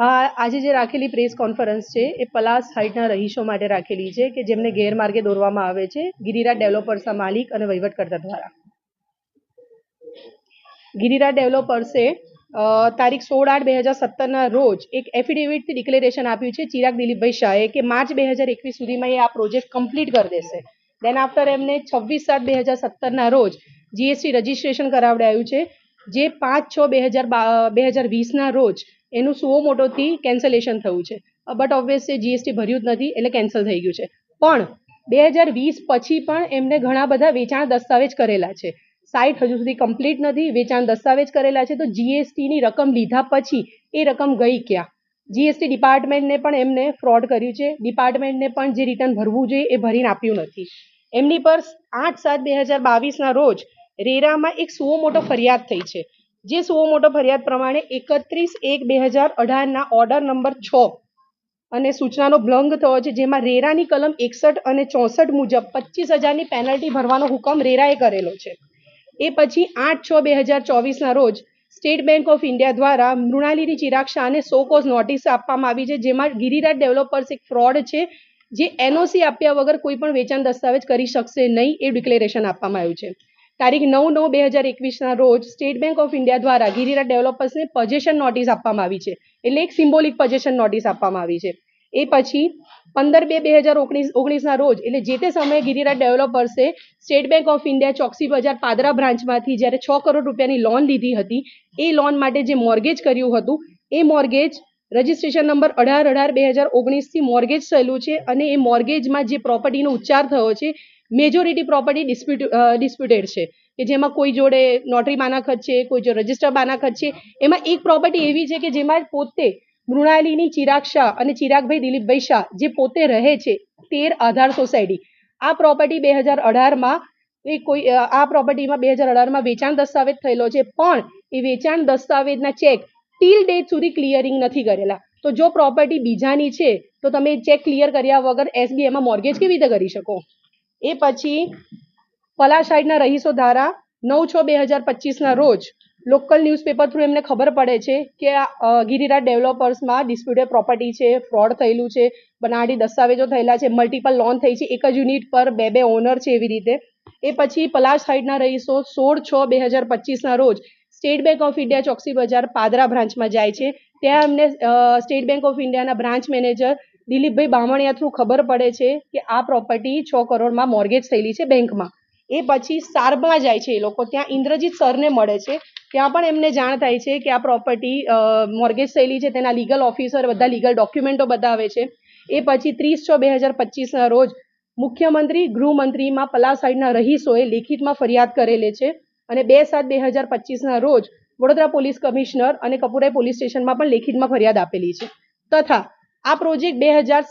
આજે જે રાખેલી પ્રેસ કોન્ફરન્સ છે, એ પલાસ હાઇટના રહીશો માટે રાખેલી છે કે જેમને ગેરમાર્ગે દોરવામાં આવે છે, ગિરિરાજ ડેવલપર્સના માલિક અને વહીવટકર્તા દ્વારા. ગિરિરાજ ડેવલપર્સે તારીખ સોળ આઠ બે હજાર સત્તરના રોજ એક એફિડેવિટથી ડિક્લેરેશન આપ્યું છે ચિરાગ દિલીપભાઈ શાહે કે માર્ચ બે હજાર એકવીસ સુધીમાં એ આ પ્રોજેક્ટ કમ્પ્લીટ કરી દેશે. દેન આફ્ટર એમને છવ્વીસ સાત બે હજાર સત્તરના રોજ જીએસટી રજિસ્ટ્રેશન કરાવડાયું છે, જે પાંચ છ બે હજાર બે હજાર વીસના રોજ એનું સુઓ મોટોથી કેન્સલેશન થયું છે. બટ ઓબ્વિયસ જીએસટી ભર્યું જ નથી, એટલે કેન્સલ થઈ ગયું છે. પણ બે હજાર વીસ પછી પણ એમને ઘણા બધા વેચાણ દસ્તાવેજ કરેલા છે. સાઇટ હજુ સુધી કમ્પ્લીટ નથી, વેચાણ દસ્તાવેજ કરેલા છે, તો જીએસટીની રકમ લીધા પછી એ રકમ ગઈ ક્યાં? જીએસટી ડિપાર્ટમેન્ટને પણ એમને ફ્રોડ કર્યું છે. ડિપાર્ટમેન્ટને પણ જે રિટર્ન ભરવું જોઈએ એ ભરીને આપ્યું નથી. એમની પર આઠ સાત બે હજાર બાવીસના રોજ રેરામાં એક સુઓ મોટો ફરિયાદ થઈ છે. જે સુઓ મોટો ફરિયાદ પ્રમાણે એકત્રીસ એક બે હજાર અઢારના ઓર્ડર નંબર છ અને સૂચનાનો ભંગ થયો છે, જેમાં રેરાની કલમ એકસઠ અને ચોસઠ મુજબ પચીસ હજારની પેનલ્ટી ભરવાનો હુકમ રેરાએ કરેલો છે. એ પછી આઠ છ બે હજાર ચોવીસના રોજ સ્ટેટ બેંક ઓફ ઇન્ડિયા દ્વારા મૃણાલીની ચિરાગ શાહને સો કોઝ નોટિસ આપવામાં આવી છે, જેમાં ગિરિરાજ ડેવલપર્સ એક ફ્રોડ છે, જે એનઓસી આપ્યા વગર કોઈ પણ વેચાણ દસ્તાવેજ કરી શકશે નહીં એ ડિક્લેરેશન આપવામાં આવ્યું છે. તારીખ નવ નવ બે હજાર એકવીસના રોજ સ્ટેટ બેંક ઓફ ઇન્ડિયા દ્વારા ગિરિરાજ ડેવલપર્સને પજેશન નોટિસ આપવામાં આવી છે. એટલે એક સિમ્બોલિક પજેશન નોટિસ આપવામાં આવી છે. એ પછી પંદર બે બે હજાર ઓગણીસ, ઓગણીસના રોજ, એટલે જે તે સમયે Giriraj ડેવલપર્સે state bank of India Choksi Bazar Padra બ્રાન્ચમાંથી જ્યારે છ કરોડ રૂપિયાની લોન લીધી હતી, એ લોન માટે જે મોર્ગેજ કર્યું હતું, એ મોર્ગેજ રજિસ્ટ્રેશન નંબર અઢાર અઢાર બે હજાર ઓગણીસથી મોર્ગેજ થયેલું છે અને એ મોર્ગેજમાં જે પ્રોપર્ટીનો ઉચ્ચાર થયો છે મેજોરિટી પ્રોપર્ટી ડિસ્પ્યુટ ડિસ્પ્યુટેડ છે. કે જેમાં કોઈ જોડે નોટરી બાનાખત છે, કોઈ જો રજિસ્ટર બાનાખત છે, એમાં એક પ્રોપર્ટી એવી છે કે જેમાં પોતે મૃણાલીની ચિરાગ શાહ અને ચિરાગભાઈ દિલીપભાઈ શાહ જે પોતે રહે છે તેર આધાર સોસાયટી. આ પ્રોપર્ટી બે હજાર અઢારમાં એ કોઈ આ પ્રોપર્ટીમાં બે હજાર અઢારમાં વેચાણ દસ્તાવેજ થયેલો છે, પણ એ વેચાણ દસ્તાવેજના ચેક ટીલ ડેટ સુધી ક્લિયરિંગ નથી કરેલા. તો જો પ્રોપર્ટી બીજાની છે, તો તમે ચેક ક્લિયર કર્યા વગર એસબી એમાં મોર્ગેજ કેવી રીતે કરી શકો? એ પછી પલાશ સાઈડના રહીશો દ્વારા નવ છ બે હજાર પચીસના રોજ લોકલ ન્યૂઝપેપર થ્રુ એમને ખબર પડે છે કે આ ગિરિરાજ ડેવલપર્સમાં ડિસ્પ્યુટેડ પ્રોપર્ટી છે, ફ્રોડ થયેલું છે બનાવટી દસ્તાવેજો થયેલા છે, મલ્ટિપલ લોન થઈ છે, એક જ યુનિટ પર બે બે ઓનર છે એવી રીતે. એ પછી પલાશ સાઈડના રહીશો સોળ છ બે હજાર પચીસના રોજ State Bank of India Choksi Bazar Padra બ્રાન્ચમાં જાય છે. ત્યાં એમને સ્ટેટ બેંક ઓફ ઇન્ડિયાના branch manager Dilipbhai Bamaniya through ખબર પડે છે કે આ પ્રોપર્ટી છ કરોડમાં મોર્ગેજ થયેલી છે બેંકમાં. એ પછી સારમાં જાય છે એ લોકો. ત્યાં ઇન્દ્રજીત સરને મળે છે. ત્યાં પણ એમને જાણ થાય છે કે આ પ્રોપર્ટી મોર્ગેજ થયેલી છે. તેના લીગલ ઓફિસર બધા લીગલ ડોક્યુમેન્ટો બતાવે છે. એ પછી ત્રીસ છ બે હજાર પચીસના રોજ મુખ્યમંત્રી, ગૃહમંત્રીમાં પલા સાઈડના રહીશોએ લેખિતમાં ફરિયાદ કરેલી છે. અને બે સાત બે હજાર પચીસના રોજ વડોદરા પોલીસ કમિશનર અને કપુરાઈ પોલીસ સ્ટેશનમાં પણ લેખિતમાં ફરિયાદ આપેલી છે. તથા આ પ્રોજેક્ટ બે હજાર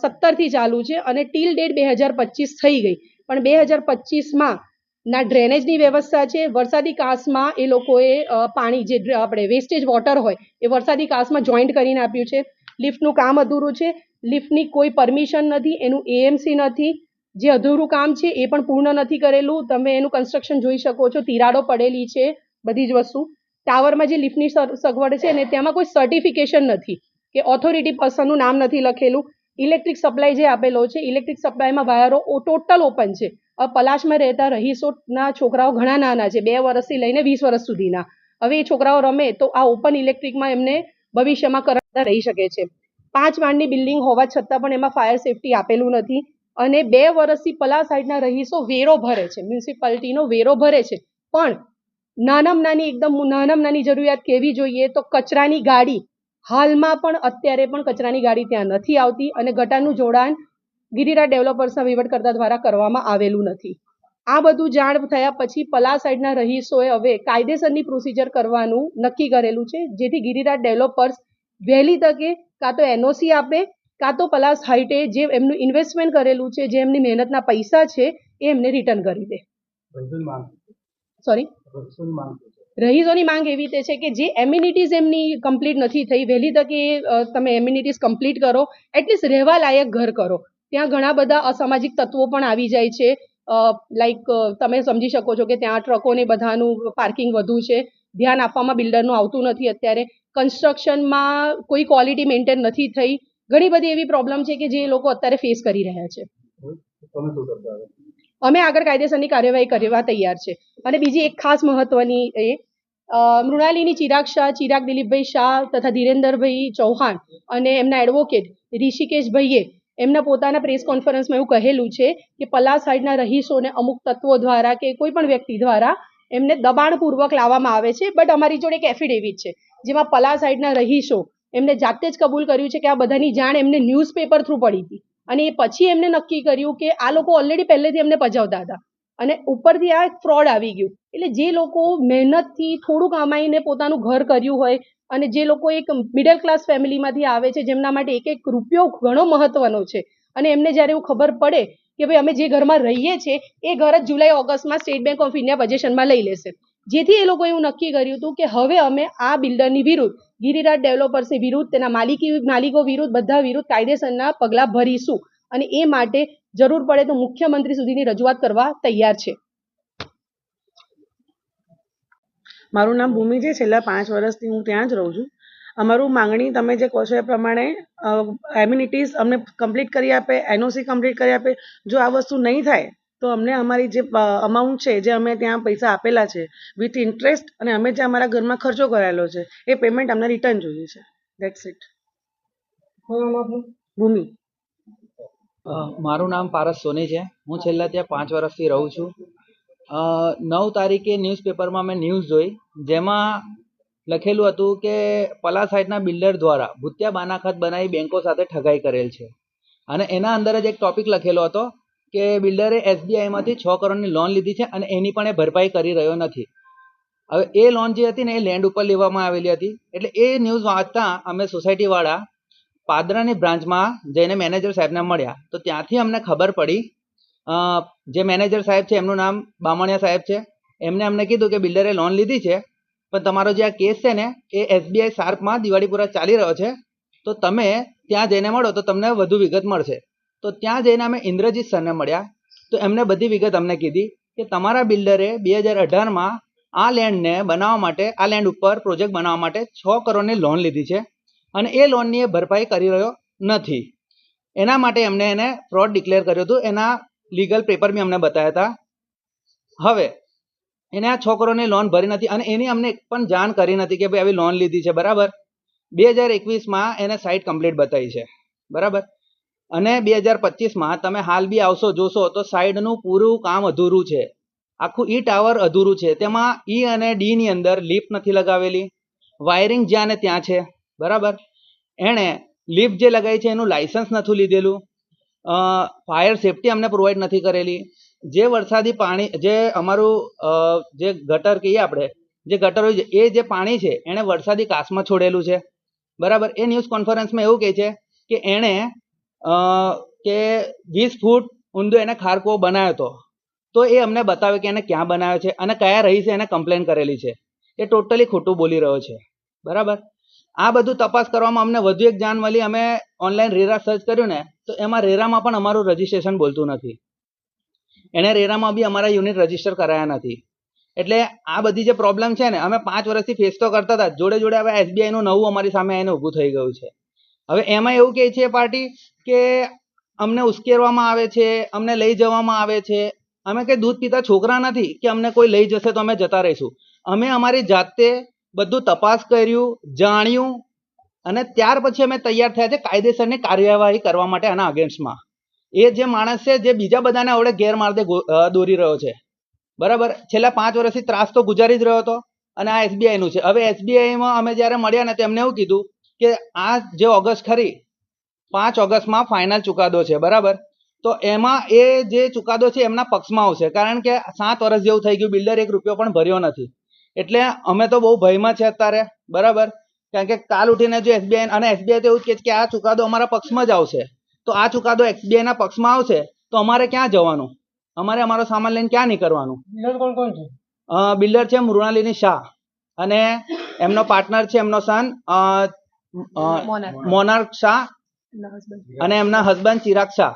સત્તરથી ચાલુ છે અને ટીલ ડેટ બે હજાર પચીસ થઈ ગઈ. પણ બે હજાર પચીસમાં ના ડ્રેનેજની વ્યવસ્થા છે, વરસાદી કાસમાં એ લોકોએ પાણી જે આપણે વેસ્ટેજ વોટર હોય એ વરસાદી કાસમાં જોઈન્ટ કરીને આપ્યું છે. લિફ્ટનું કામ અધૂરું છે, લિફ્ટની કોઈ પરમિશન નથી, એનું એએમસી નથી. જે અધૂરું કામ છે એ પણ પૂર્ણ નથી કરેલું. તમે એનું કન્સ્ટ્રક્શન જોઈ શકો છો, તિરાડો પડેલી છે બધી જ વસ્તુ. ટાવરમાં જે લિફ્ટની સગવડ છે ને, તેમાં કોઈ સર્ટિફિકેશન નથી. કે ઓથોરિટી પર્સનનું નામ નથી લખેલું. ઇલેક્ટ્રિક સપ્લાય જે આપેલો છે ઇલેક્ટ્રિક સપ્લાયમાં વાયરો ટોટલ ઓપન છે. હવે પલાશમાં રહેતા રહીશોના છોકરાઓ ઘણા નાના છે, બે વર્ષથી લઈને વીસ વર્ષ સુધીના. હવે એ છોકરાઓ રમે તો આ ઓપન ઇલેક્ટ્રિકમાં એમને ભવિષ્યમાં કરતા રહી શકે છે. પાંચ માળની બિલ્ડિંગ હોવા છતાં પણ એમાં ફાયર સેફટી આપેલું નથી અને બે વર્ષથી પલા સાઈડના રહીશો વેરો ભરે છે મ્યુનિસિપાલિટીનો વેરો ભરે છે. પણ નાનામાં નાની એકદમ નાનામાં નાની જરૂરિયાત કેવી જોઈએ તો કચરાની ગાડી હાલમાં પણ અત્યારે પણ કચરાની ગાડી ત્યાં નથી આવતી અને ગટારનું જોડાણ ગિરિરા ડેવલપર્સના વહીવટકર્તા દ્વારા કરવામાં આવેલું નથી. આ બધું જાણ થયા પછી પલા સાઈડના રહીશોએ હવે કાયદેસરની પ્રોસિજર કરવાનું નક્કી કરેલું છે જેથી ગિરિરાજ ડેવલપર્સ વહેલી તકે કાં તો એનઓસી આપે કાં તો પલાસ હાઇટે જે એમનું ઇન્વેસ્ટમેન્ટ કરેલું છે જે એમની મહેનતના પૈસા છે એ એમને રિટર્ન કરી દે. સોરી રહીશોની માંગ એવી રીતે છે કે જે એમ્યુનિટીઝ એમની કમ્પ્લીટ નથી થઈ વહેલી તકે તમે એમ્યુનિટીઝ કમ્પ્લીટ કરો એટલીસ્ટ રહેવા લાયક ઘર કરો. ત્યાં ઘણા બધા અસામાજિક તત્વો પણ આવી જાય છે. લાઈક તમે સમજી શકો છો કે ત્યાં ટ્રકોને બધાનું પાર્કિંગ વધુ છે. ધ્યાન આપવામાં બિલ્ડરનું આવતું નથી અત્યારે. કન્સ્ટ્રક્શનમાં કોઈ ક્વોલિટી મેન્ટેન નથી થઈ. ઘણી બધી એવી પ્રોબ્લેમ છે કે જે લોકો અત્યારે ફેસ કરી રહ્યા છે. અમે આગળ કાયદેસરની કાર્યવાહી કરવા તૈયાર છે. અને બીજી એક ખાસ મહત્વની એ મૃણાલિની ચિરાગ શાહ, ચિરાગ દિલીપભાઈ શાહ તથા ધીરેન્દરભાઈ ચૌહાણ અને એમના એડવોકેટ ઋષિકેશભાઈએ એમના પોતાના પ્રેસ કોન્ફરન્સમાં એવું કહેલું છે કે પલા સાઈડના રહીશોને અમુક તત્વો દ્વારા કે કોઈ પણ વ્યક્તિ દ્વારા એમને દબાણપૂર્વક લાવવામાં આવે છે. બટ અમારી જોડે એક એફિડેવિટ છે, જેમાં પલા સાઈડના રહીશો એમને જાતે જ કબૂલ કર્યું છે કે આ બધાની જાણ એમને ન્યૂઝપેપર થ્રુ પડી હતી. અને એ પછી એમને નક્કી કર્યું કે આ લોકો ઓલરેડી પહેલેથી એમને પજાવતા હતા. અને ઉપરથી આ ફ્રોડ આવી ગયું. એટલે જે લોકો મહેનતથી થોડું કમાઈને પોતાનું ઘર કર્યું હોય અને જે લોકો એક મિડલ ક્લાસ ફેમિલીમાંથી આવે છે, જેમના માટે એક એક રૂપિયો ઘણો મહત્વનો છે. અને એમને જ્યારે એવું ખબર પડે કે ભાઈ અમે જે ઘરમાં રહીએ છીએ, એ ઘર જ જુલાઈ, ઓગસ્ટમાં સ્ટેટ બેંક ઓફ ઇન્ડિયા પજેશનમાં લઈ લેશે. જેથી એ લોકોએ એવું નક્કી કર્યું હતું કે હવે અમે આ બિલ્ડરની વિરુદ્ધ, ગિરિરાજ ડેવલપર્સની વિરુદ્ધ, તેના માલિકી, માલિકો વિરુદ્ધ, બધા વિરુદ્ધ કાયદેસરના પગલાં ભરીશું. અને એ માટે જરૂર પડે તો મુખ્યમંત્રી સુધીની રજૂઆત કરવા તૈયાર છે. મારું નામ ભૂમિ છે. છેલ્લા પાંચ વર્ષથી હું ત્યાં જ રહું છું. અમારું માંગણી તમે જે કહો છો એ પ્રમાણે એમ્યુનિટીઝ અમને કમ્પ્લીટ કરી આપે એનઓસી કમ્પ્લીટ કરી આપે. જો આ વસ્તુ નહીં થાય તો અમને અમારી જે અમાઉન્ટ છે જે અમે ત્યાં પૈસા આપેલા છે વિથ ઇન્ટરેસ્ટ અને અમે જે અમારા ઘરમાં ખર્ચો કરાયેલો છે એ પેમેન્ટ અમને રિટર્ન જોઈએ છે. That's it Bhoomi. મારું નામ પારસ સોની છે. હું છેલ્લા ત્યાં પાંચ વર્ષથી રહું છું. નવ તારીખે ન્યૂઝપેપરમાં મેં ન્યૂઝ જોઈ, જેમાં લખેલું હતું કે પલા સાઈડના બિલ્ડર દ્વારા ભૂતિયા બાનાખત બનાવી બેંકો સાથે ઠગાઈ કરેલ છે. અને એના અંદર જ એક ટોપિક લખેલો હતો કે બિલ્ડરે એસબીઆઈમાંથી છ કરોડની લોન લીધી છે અને એની પણ એ ભરપાઈ કરી રહ્યો નથી. હવે એ લોન જે હતી ને એ લેન્ડ ઉપર લેવામાં આવેલી હતી. એટલે એ ન્યૂઝ વાંચતા અમે સોસાયટીવાળા પાદરાની બ્રાન્ચમાં જઈને મેનેજર સાહેબને મળ્યા. તો ત્યાંથી અમને ખબર પડી જે મેનેજર સાહેબ છે, એમનું નામ બામણિયા સાહેબ છે. એમને અમને કીધું કે બિલ્ડરે લોન લીધી છે, પણ તમારો જે આ કેસ છે ને, એ એસબીઆઈ શાર્પમાં દિવાળીપુરા ચાલી રહ્યો છે. તો તમે ત્યાં જઈને મળો, તો તમને વધુ વિગત મળશે. તો ત્યાં જઈને અમે ઇન્દ્રજીત સરને મળ્યા. તો એમને બધી વિગત અમને કીધી કે તમારા બિલ્ડરે બે હજાર અઢારમાં આ લેન્ડને બનાવવા માટે, આ લેન્ડ ઉપર પ્રોજેક્ટ બનાવવા માટે છ કરોડની લોન લીધી છે. અને એ લોનની એ ભરપાઈ કરી રહ્યો નથી. એના માટે એમને એને ફ્રોડ ડિક્લેર કર્યું હતું. એના લીગલ પેપર બી અમને બતાવ્યા હતા. હવે, એને આ છોકરોને લોન ભરી નથી અને એની અમને પણ જાણ કરી નથી કે ભાઈ આવી લોન લીધી છે. બરાબર? બે હજાર એકવીસમાં એને સાઇટ કમ્પ્લીટ બતાવી છે. બરાબર? અને બે હજાર પચીસમાં તમે હાલ બી આવશો, જોશો, તો સાઈડનું પૂરું કામ અધૂરું છે. આખું ઈ ટાવર અધૂરું છે. તેમાં ઈ અને ડીની અંદર લિફ્ટ નથી લગાવેલી. વાયરિંગ જ્યાં ને ત્યાં છે. બરાબર? એણે લિફ્ટ જે લગાવી છે એનું લાયસન્સ નથી લીધેલું. ફાયર સેફટી અમને પ્રોવાઈડ નથી કરેલી. જે વરસાદી પાણી, જે અમારું જે ગટર કહીએ આપણે, જે ગટર હોય છે, એ જે પાણી છે, એણે વરસાદી કાસમાં છોડેલું છે. બરાબર? એ ન્યૂઝ કોન્ફરન્સમાં એવું કહે છે કે એણે કે વીસ ફૂટ ઊંધો એને ખારકો બનાવ્યો હતો. તો એ અમને બતાવે કે એને ક્યાં બનાવ્યો છે અને કયા રહીશે એને કમ્પ્લેન કરેલી છે. એ ટોટલી ખોટું બોલી રહ્યો છે. બરાબર? આ બધું તપાસ કરવામાં અમને વધુ એક જાણ મળી. અમે ઓનલાઈન રેરા સર્ચ કર્યું ને, તો એમાં રેરામાં પણ અમારું રજીસ્ટ્રેશન બોલતું નથી. એણે રેરામાં બી અમારા યુનિટ રજિસ્ટર કરાયા નથી. એટલે આ બધી જે પ્રોબ્લેમ છે ને, અમે પાંચ વર્ષથી ફેસ તો કરતા હતા. જોડે જોડે હવે એસબીઆઈનું નવું અમારી સામે આવીને ઊભું થઈ ગયું છે. હવે એમાં એવું કહે છે પાર્ટી કે અમને ઉશ્કેરવામાં આવે છે, અમને લઈ જવામાં આવે છે. અમે કંઈ દૂધ પીતા છોકરા નથી કે અમને કોઈ લઈ જશે તો અમે જતા રહીશું. અમે અમારી જાતે બધું તપાસ કર્યું, જાણ્યું અને ત્યાર પછી અમે તૈયાર થયા છે કાયદેસરની કાર્યવાહી કરવા માટે આના અગેન્સ્ટમાં. એ જે માણસ છે, જે બીજા બધાને આવડે ગેરમાર્ગે દોરી રહ્યો છે. બરાબર? છેલ્લા પાંચ વર્ષથી ત્રાસ તો ગુજારી જ રહ્યો હતો અને આ એસબીઆઈનું છે. હવે એસબીઆઈમાં અમે જ્યારે મળ્યા ને તેમને એવું કીધું કે આ જે ઓગસ્ટ ખરી, પાંચ ઓગસ્ટમાં ફાઇનલ ચુકાદો છે. બરાબર? તો એમાં એ જે ચુકાદો છે, એમના પક્ષમાં આવશે. કારણ કે સાત વર્ષ જેવું થઈ ગયું, બિલ્ડર એક રૂપિયો પણ ભર્યો નથી. એટલે અમે તો બહુ ભયમાં છે અત્યારે બરાબર? કારણ કે કાલ ઉઠીને જો એસબીઆઈ અને એસબીઆઈ તો એવું જ કહે છે કે આ ચુકાદો અમારા પક્ષમાં જ આવશે. તો આ ચુકાદો એસબીઆઈ ના પક્ષમાં આવશે તો અમારે ક્યાં જવાનું? અમારે અમારો સામાન લઈને ક્યાં નીકળવાનું? બિલ્ડર કોણ કોણ છે? બિલ્ડર છે મૃણાલિની શાહ. અને એમનો પાર્ટનર છે એમનો સન. મોનાર્ક. શાહ. અને એમના હસબન્ડ ચિરાગ શાહ.